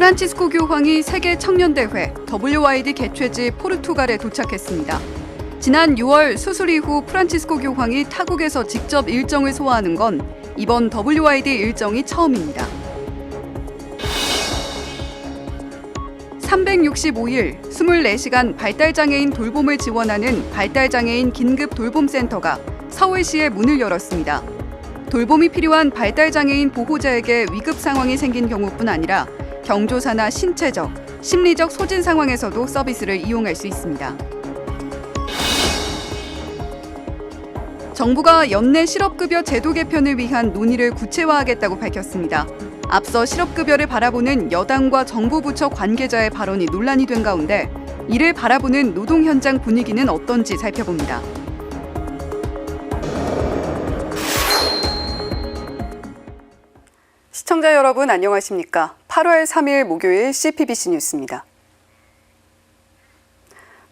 프란치스코 교황이 세계 청년대회 WYD 개최지 포르투갈에 도착했습니다. 지난 6월 수술 이후 프란치스코 교황이 타국에서 직접 일정을 소화하는 건 이번 WYD 일정이 처음입니다. 365일 24시간 발달장애인 돌봄을 지원하는 발달장애인 긴급 돌봄센터가 서울시에 문을 열었습니다. 돌봄이 필요한 발달장애인 보호자에게 위급 상황이 생긴 경우뿐 아니라 경조사나 신체적, 심리적 소진 상황에서도 서비스를 이용할 수 있습니다. 정부가 연내 실업급여 제도 개편을 위한 논의를 구체화하겠다고 밝혔습니다. 앞서 실업급여를 바라보는 여당과 정부 부처 관계자의 발언이 논란이 된 가운데 이를 바라보는 노동 현장 분위기는 어떤지 살펴봅니다. 시청자 여러분 안녕하십니까? 8월 3일 목요일 CPBC 뉴스입니다.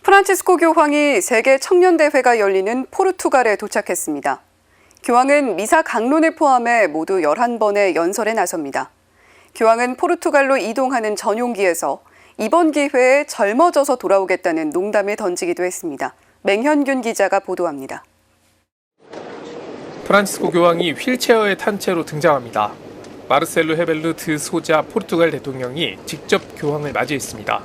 프란치스코 교황이 세계 청년대회가 열리는 포르투갈에 도착했습니다. 교황은 미사 강론을 포함해 모두 11번의 연설에 나섭니다. 교황은 포르투갈로 이동하는 전용기에서 이번 기회에 젊어져서 돌아오겠다는 농담을 던지기도 했습니다. 맹현균 기자가 보도합니다. 프란치스코 교황이 휠체어에 탄 채로 등장합니다. 마르셀로 헤벨르 드 소자 포르투갈 대통령이 직접 교황을 맞이했습니다.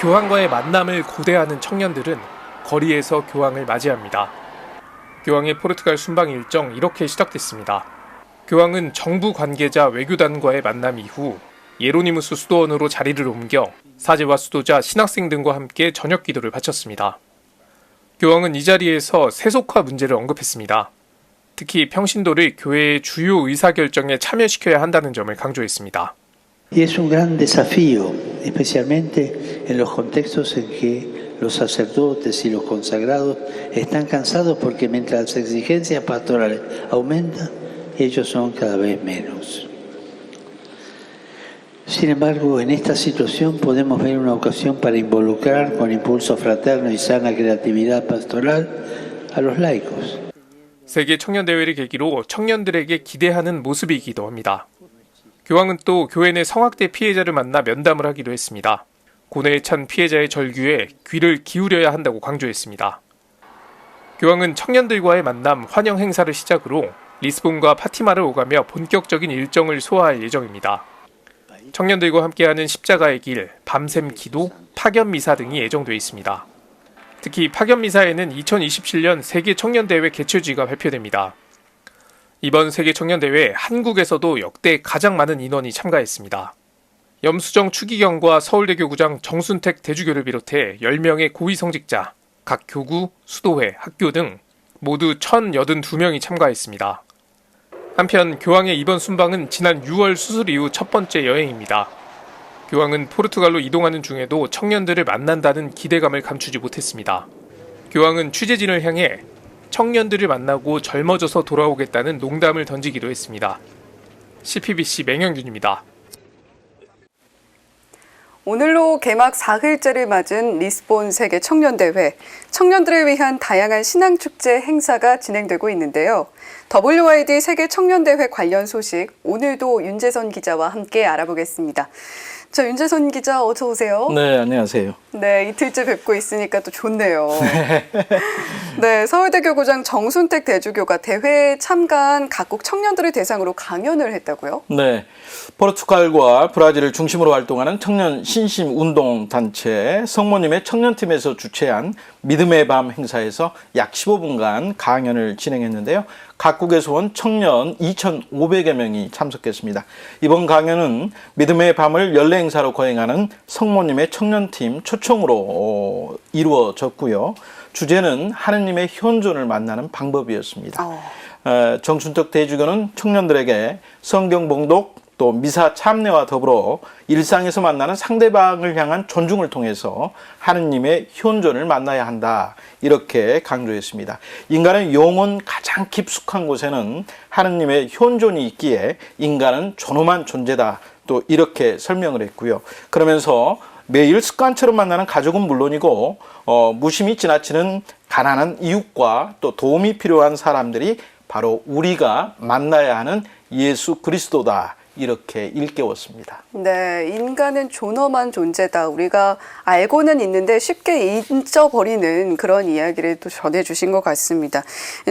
교황과의 만남을 고대하는 청년들은 거리에서 교황을 맞이합니다. 교황의 포르투갈 순방 일정 이렇게 시작됐습니다. 교황은 정부 관계자 외교단과의 만남 이후 예로니무스 수도원으로 자리를 옮겨 사제와 수도자, 신학생 등과 함께 저녁 기도를 바쳤습니다. 교황은 이 자리에서 세속화 문제를 언급했습니다. 특히 평신도를 교회의 주요 의사결정에 참여시켜야 한다는 점을 강조했습니다. Y es un gran desafío, especialmente en los contextos en que los sacerdotes y los consagrados están cansados porque mientras las exigencias pastorales aumentan, ellos son cada vez menos. Sin embargo, en esta situación podemos ver una ocasión para involucrar con impulso fraterno y sana creatividad pastoral a los laicos. 세계 청년대회를 계기로 청년들에게 기대하는 모습이기도 합니다. 교황은 또 교회 내 성학대 피해자를 만나 면담을 하기도 했습니다. 고뇌에 찬 피해자의 절규에 귀를 기울여야 한다고 강조했습니다. 교황은 청년들과의 만남 환영 행사를 시작으로 리스본과 파티마를 오가며 본격적인 일정을 소화할 예정입니다. 청년들과 함께하는 십자가의 길, 밤샘 기도, 파견 미사 등이 예정돼 있습니다. 특히 파견 미사에는 2027년 세계 청년 대회 개최지가 발표됩니다. 이번 세계 청년 대회 한국에서도 역대 가장 많은 인원이 참가했습니다. 염수정 추기경과 서울대 교 구장 정순택 대주교를 비롯해 10명의 고위 성직자, 각 교구, 수도회, 학교 등 모두 1,082명이 참가했습니다. 한편 교황의 이번 순방은 지난 6월 수술 이후 첫 번째 여행입니다. 교황은 포르투갈로 이동하는 중에도 청년들을 만난다는 기대감을 감추지 못했습니다. 교황은 취재진을 향해 청년들을 만나고 젊어져서 돌아오겠다는 농담을 던지기도 했습니다. CPBC 맹영균입니다. 오늘로 개막 4흘째를 맞은 리스본 세계 청년대회. 청년들을 위한 다양한 신앙축제 행사가 진행되고 있는데요. WYD 세계 청년대회 관련 소식 오늘도 윤재선 기자와 함께 알아보겠습니다. 저 윤재선 기자 어서 오세요. 네, 안녕하세요. 네, 이틀째 뵙고 있으니까 또 좋네요. 네, 서울대 교구장 정순택 대주교가 대회에 참가한 각국 청년들을 대상으로 강연을 했다고요? 네. 포르투갈과 브라질을 중심으로 활동하는 청년 신심 운동 단체 성모님의 청년팀에서 주최한 믿음의 밤 행사에서 약 15분간 강연을 진행했는데요. 각국에서 온 청년 2,500여 명이 참석했습니다. 이번 강연은 믿음의 밤을 연례 행사로 거행하는 성모님의 청년팀 초청으로 어, 이루어졌고요. 주제는 하느님의 현존을 만나는 방법이었습니다. 어. 어, 정순택 대주교는 청년들에게 성경 봉독 또 미사 참여와 더불어 일상에서 만나는 상대방을 향한 존중을 통해서 하느님의 현존을 만나야 한다 이렇게 강조했습니다. 인간의 영혼 가장 깊숙한 곳에는 하느님의 현존이 있기에 인간은 존엄한 존재다 또 이렇게 설명을 했고요. 그러면서 매일 습관처럼 만나는 가족은 물론이고 어, 무심히 지나치는 가난한 이웃과 또 도움이 필요한 사람들이 바로 우리가 만나야 하는 예수 그리스도다 이렇게 일깨웠습니다. 네, 인간은 존엄한 존재다. 우리가 알고는 있는데 쉽게 잊어버리는 그런 이야기를 또 전해주신 것 같습니다.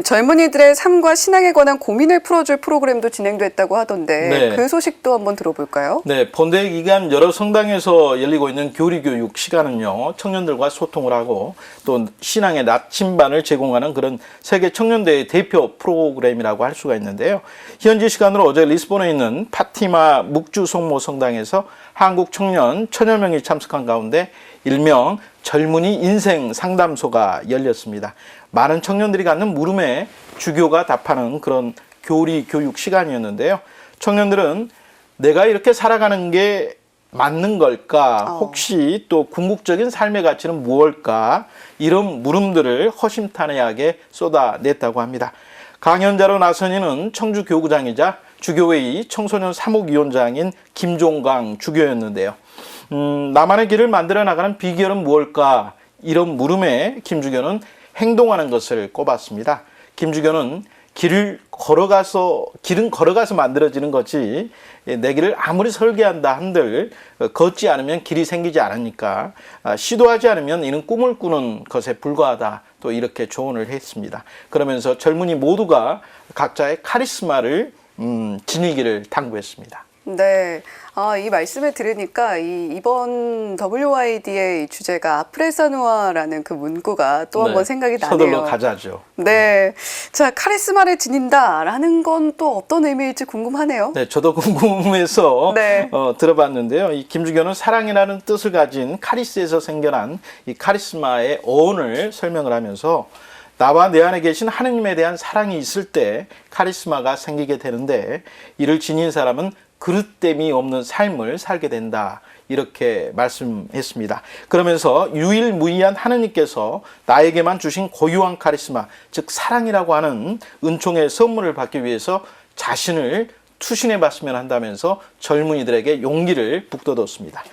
젊은이들의 삶과 신앙에 관한 고민을 풀어줄 프로그램도 진행됐다고 하던데 네. 그 소식도 한번 들어볼까요? 네, 본대 기간 여러 성당에서 열리고 있는 교리 교육 시간은요, 청년들과 소통을 하고 또 신앙의 나침반을 제공하는 그런 세계 청년대의 대표 프로그램이라고 할 수가 있는데요. 현지 시간으로 어제 리스본에 있는 파티마 묵주 성모 성당에서 한국 청년 천여 명이 참석한 가운데 일명 젊은이 인생 상담소가 열렸습니다. 많은 청년들이 갖는 물음에 주교가 답하는 그런 교리 교육 시간이었는데요. 청년들은 내가 이렇게 살아가는 게 맞는 걸까? 어. 혹시 또 궁극적인 삶의 가치는 무엇일까? 이런 물음들을 허심탄회하게 쏟아냈다고 합니다. 강연자로 나선 이는 청주 교구장이자 주교회의 청소년 사무위원장인 김종강 주교였는데요. 음, 나만의 길을 만들어 나가는 비결은 무엇일까? 이런 물음에 김 주교는 행동하는 것을 꼽았습니다. 김 주교는 길을 걸어가서 길은 걸어가서 만들어지는 거지 예, 내 길을 아무리 설계한다 한들 어, 걷지 않으면 길이 생기지 않으니까 아, 시도하지 않으면 이는 꿈을 꾸는 것에 불과하다 또 이렇게 조언을 했습니다. 그러면서 젊은이 모두가 각자의 카리스마를 음, 지니기를 당부했습니다. 네. 아, 이 말씀을 들으니까 이 이번 WYD의 주제가 아프레사누아라는 그 문구가 또 한번 생각이 나네요. 네. 서둘러 가자죠. 네. 자, 카리스마를 지닌다라는 건 또 어떤 의미일지 궁금하네요. 네, 저도 궁금해서 네. 어, 들어봤는데요. 이 김주교는 사랑이라는 뜻을 가진 카리스에서 생겨난 이 카리스마의 어원을 설명을 하면서 나와 내 안에 계신 하느님에 대한 사랑이 있을 때 카리스마가 생기게 되는데 이를 지닌 사람은 그릇됨이 없는 삶을 살게 된다. 이렇게 말씀했습니다. 그러면서 유일무이한 하느님께서 나에게만 주신 고유한 카리스마, 즉 사랑이라고 하는 은총의 선물을 받기 위해서 자신을 투신해 봤으면 한다면서 젊은이들에게 용기를 북돋웠습니다.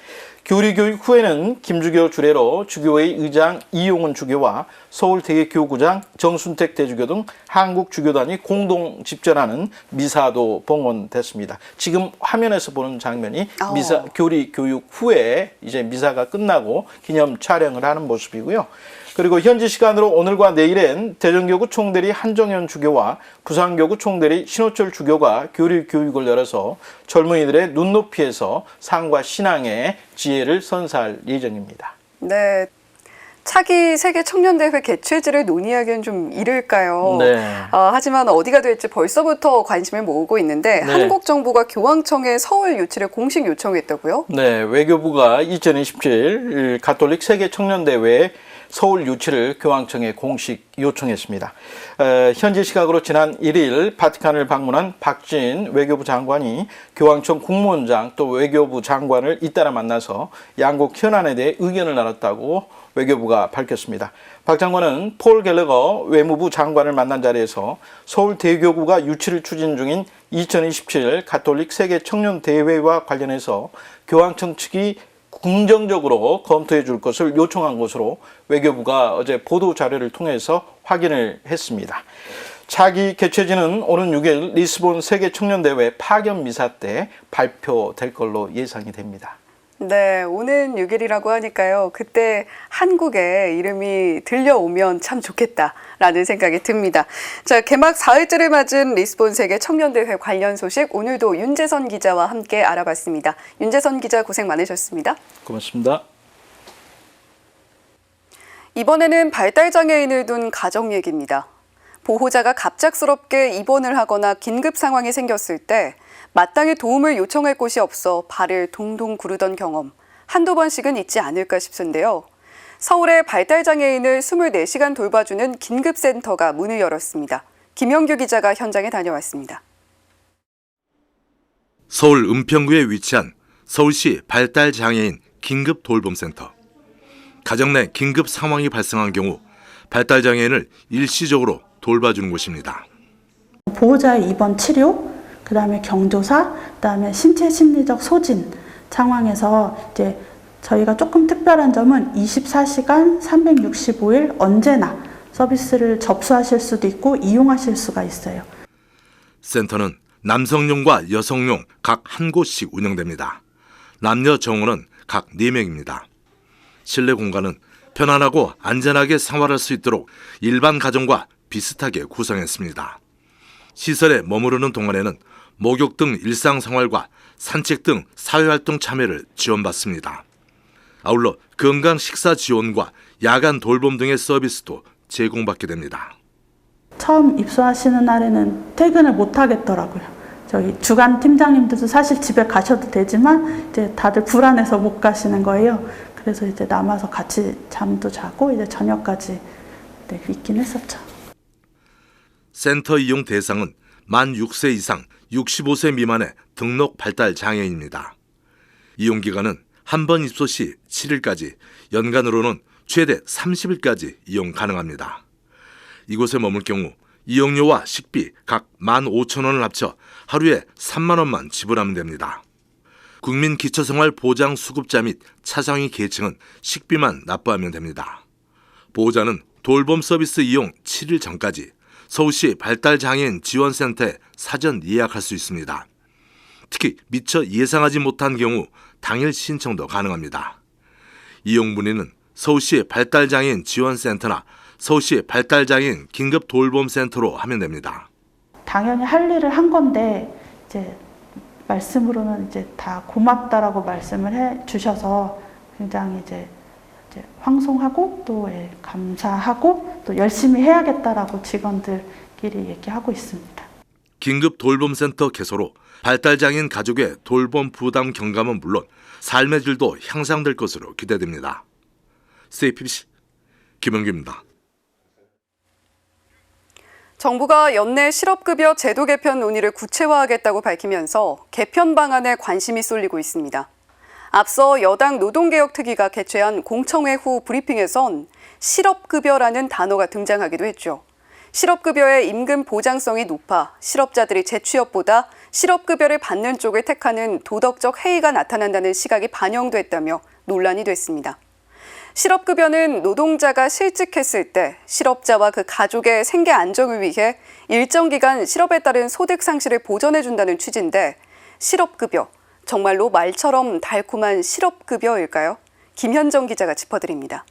교리 교육 후에는 김주교 주례로 주교회 의장 이용훈 주교와 서울대교구장 정순택 대주교 등 한국 주교단이 공동 집전하는 미사도 봉헌됐습니다. 지금 화면에서 보는 장면이 어. 미사 교리 교육 후에 이제 미사가 끝나고 기념 촬영을 하는 모습이고요. 그리고 현지 시간으로 오늘과 내일엔 대전교구 총대리 한정현 주교와 부산교구 총대리 신호철 주교가 교리 교육을 열어서 젊은이들의 눈높이에서 상과 신앙의 지혜를 선사할 예정입니다. 네. 차기 세계 청년대회 개최지를 논의하기엔 좀 이를까요? 네. 아, 하지만 어디가 될지 벌써부터 관심을 모으고 있는데 네. 한국 정부가 교황청에 서울 유치를 공식 요청했다고요? 네, 외교부가 2027 가톨릭 세계 청년대회 서울 유치를 교황청에 공식 요청했습니다. 에, 현지 시각으로 지난 1일 바티칸을 방문한 박진 외교부 장관이 교황청 국무원장 또 외교부 장관을 잇따라 만나서 양국 현안에 대해 의견을 나눴다고 외교부가 밝혔습니다. 박 장관은 폴 갤러거 외무부 장관을 만난 자리에서 서울 대교구가 유치를 추진 중인 2027 가톨릭 세계 청년 대회와 관련해서 교황청 측이 긍정적으로 검토해 줄 것을 요청한 것으로 외교부가 어제 보도 자료를 통해서 확인을 했습니다. 차기 개최지는 오는 6일 리스본 세계 청년대회 파견 미사 때 발표될 걸로 예상이 됩니다. 네, 오는 6일이라고 하니까요. 그때 한국의 이름이 들려오면 참 좋겠다라는 생각이 듭니다. 자, 개막 4일째를 맞은 리스본 세계 청년대회 관련 소식 오늘도 윤재선 기자와 함께 알아봤습니다. 윤재선 기자 고생 많으셨습니다. 고맙습니다. 이번에는 발달장애인을 둔 가정 얘기입니다. 보호자가 갑작스럽게 입원을 하거나 긴급 상황이 생겼을 때 마땅히 도움을 요청할 곳이 없어 발을 동동 구르던 경험 한두 번씩은 있지 않을까 싶은데요. 서울의 발달장애인을 24시간 돌봐주는 긴급센터가 문을 열었습니다. 김영규 기자가 현장에 다녀왔습니다. 서울 은평구에 위치한 서울시 발달장애인 긴급 돌봄센터. 가정 내 긴급 상황이 발생한 경우 발달장애인을 일시적으로 돌봐주는 곳입니다. 보호자의 입원 치료, 그 다음에 경조사, 그 다음에 신체 심리적 소진 상황에서 이제 저희가 조금 특별한 점은 24시간 365일 언제나 서비스를 접수하실 수도 있고 이용하실 수가 있어요. 센터는 남성용과 여성용 각 한 곳씩 운영됩니다. 남녀 정원은 각 4명입니다. 실내 공간은 편안하고 안전하게 생활할 수 있도록 일반 가정과 비슷하게 구성했습니다. 시설에 머무르는 동안에는 목욕 등 일상생활과 산책 등 사회활동 참여를 지원받습니다. 아울러 건강 식사 지원과 야간 돌봄 등의 서비스도 제공받게 됩니다. 처음 입소하시는 날에는 퇴근을 못 하겠더라고요. 저희 주간 팀장님들도 사실 집에 가셔도 되지만 이제 다들 불안해서 못 가시는 거예요. 그래서 이제 남아서 같이 잠도 자고 이제 저녁까지 네, 있긴 했었죠. 센터 이용 대상은 만 6세 이상 65세 미만의 등록 발달 장애인입니다. 이용 기간은 한 번 입소 시 7일까지, 연간으로는 최대 30일까지 이용 가능합니다. 이곳에 머물 경우 이용료와 식비 각 15,000원을 합쳐 하루에 3만 원만 지불하면 됩니다. 국민 기초생활 보장 수급자 및 차상위 계층은 식비만 납부하면 됩니다. 보호자는 돌봄 서비스 이용 7일 전까지 서울시 발달장애인 지원센터에 사전 예약할 수 있습니다. 특히 미처 예상하지 못한 경우 당일 신청도 가능합니다. 이용 문의는 서울시 발달장애인 지원센터나 서울시 발달장애인 긴급 돌봄센터로 하면 됩니다. 당연히 할 일을 한 건데 이제 말씀으로는 이제 다 고맙다라고 말씀을 해 주셔서 굉장히 이제, 황송하고 또 예, 감사하고 또 열심히 해야겠다라고 직원들끼리 얘기하고 있습니다. 긴급 돌봄센터 개소로 발달장애인 가족의 돌봄 부담 경감은 물론 삶의 질도 향상될 것으로 기대됩니다. CPBC 김영규입니다. 정부가 연내 실업급여 제도 개편 논의를 구체화하겠다고 밝히면서 개편 방안에 관심이 쏠리고 있습니다. 앞서 여당 노동개혁특위가 개최한 공청회 후 브리핑에선 실업급여라는 단어가 등장하기도 했죠. 실업급여의 임금 보장성이 높아 실업자들이 재취업보다 실업급여를 받는 쪽을 택하는 도덕적 해이가 나타난다는 시각이 반영됐다며 논란이 됐습니다. 실업급여는 노동자가 실직했을 때 실업자와 그 가족의 생계 안정을 위해 일정 기간 실업에 따른 소득 상실을 보전해준다는 취지인데 실업급여, 정말로 말처럼 달콤한 실업급여일까요? 김현정 기자가 짚어드립니다.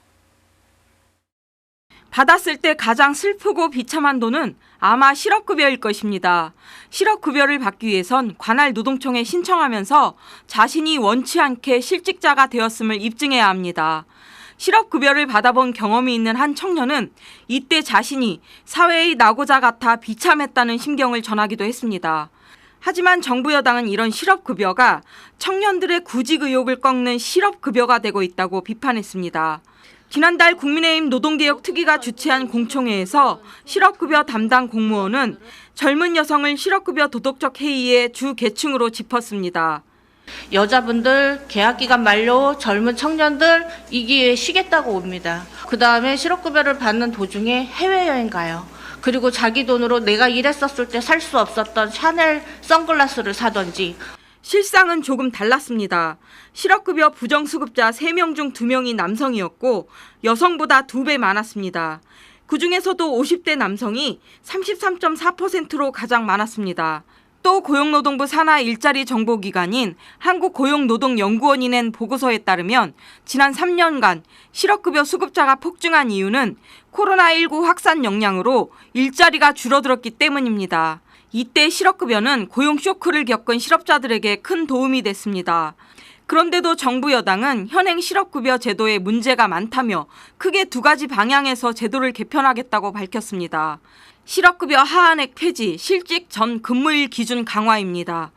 받았을 때 가장 슬프고 비참한 돈은 아마 실업급여일 것입니다. 실업급여를 받기 위해선 관할 노동청에 신청하면서 자신이 원치 않게 실직자가 되었음을 입증해야 합니다. 실업급여를 받아본 경험이 있는 한 청년은 이때 자신이 사회의 낙오자 같아 비참했다는 심경을 전하기도 했습니다. 하지만 정부 여당은 이런 실업급여가 청년들의 구직 의욕을 꺾는 실업급여가 되고 있다고 비판했습니다. 지난달 국민의힘 노동개혁특위가 주최한 공청회에서 실업급여 담당 공무원은 젊은 여성을 실업급여 도덕적 해이의 주 계층으로 짚었습니다. 여자분들 계약 기간 만료 젊은 청년들 이 기회에 쉬겠다고 옵니다. 그 다음에 실업급여를 받는 도중에 해외여행 가요. 그리고 자기 돈으로 내가 일했었을 때 살 수 없었던 샤넬 선글라스를 사던지 실상은 조금 달랐습니다. 실업급여 부정수급자 3명 중 2명이 남성이었고 여성보다 2배 많았습니다. 그 중에서도 50대 남성이 33.4%로 가장 많았습니다. 또 고용노동부 산하 일자리 정보기관인 한국고용노동연구원이 낸 보고서에 따르면 지난 3년간 실업급여 수급자가 폭증한 이유는 코로나19 확산 역량으로 일자리가 줄어들었기 때문입니다. 이때 실업급여는 고용 쇼크를 겪은 실업자들에게 큰 도움이 됐습니다. 그런데도 정부 여당은 현행 실업급여 제도에 문제가 많다며 크게 두 가지 방향에서 제도를 개편하겠다고 밝혔습니다. 실업급여 하한액 폐지, 실직 전 근무일 기준 강화입니다.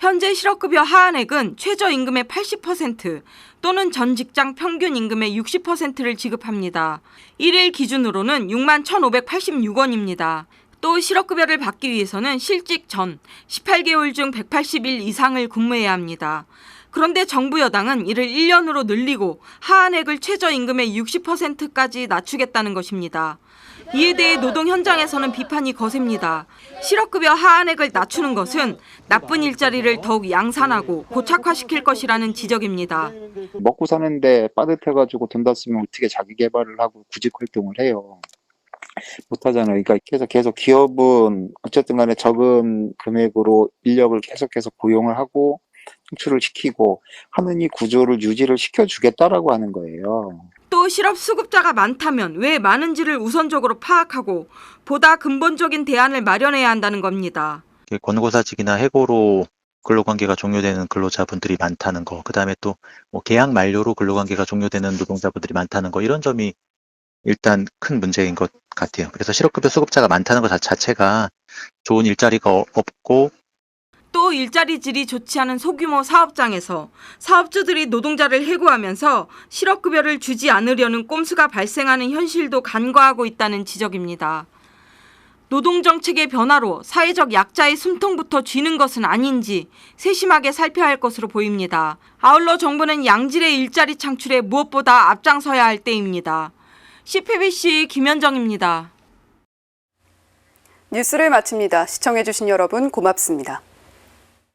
현재 실업급여 하한액은 최저임금의 80% 또는 전 직장 평균 임금의 60%를 지급합니다. 1일 기준으로는 6만 1,586원입니다. 또 실업급여를 받기 위해서는 실직 전 18개월 중 180일 이상을 근무해야 합니다. 그런데 정부 여당은 이를 1년으로 늘리고 하한액을 최저임금의 60%까지 낮추겠다는 것입니다. 이에 대해 노동 현장에서는 비판이 거셉니다. 실업급여 하한액을 낮추는 것은 나쁜 일자리를 더욱 양산하고 고착화시킬 것이라는 지적입니다. 먹고 사는데 빠듯해가지고 돈 다 쓰면 어떻게 자기 개발을 하고 구직 활동을 해요. 못하잖아요. 그러니까 계속 계속 기업은 어쨌든 간에 적은 금액으로 인력을 계속해서 고용을 하고 창출을 시키고 하는 이 구조를 유지를 시켜주겠다라고 하는 거예요. 또 실업 수급자가 많다면 왜 많은지를 우선적으로 파악하고 보다 근본적인 대안을 마련해야 한다는 겁니다. 권고사직이나 해고로 근로관계가 종료되는 근로자분들이 많다는 거, 그 다음에 또 뭐 계약 만료로 근로관계가 종료되는 노동자분들이 많다는 거, 이런 점이 일단 큰 문제인 것 같아요. 그래서 실업급여 수급자가 많다는 것 자- 자체가 좋은 일자리가 어- 없고 또 일자리 질이 좋지 않은 소규모 사업장에서 사업주들이 노동자를 해고하면서 실업급여를 주지 않으려는 꼼수가 발생하는 현실도 간과하고 있다는 지적입니다. 노동정책의 변화로 사회적 약자의 숨통부터 쥐는 것은 아닌지 세심하게 살펴야 할 것으로 보입니다. 아울러 정부는 양질의 일자리 창출에 무엇보다 앞장서야 할 때입니다. CPBC 김현정입니다. 뉴스를 마칩니다. 시청해주신 여러분 고맙습니다.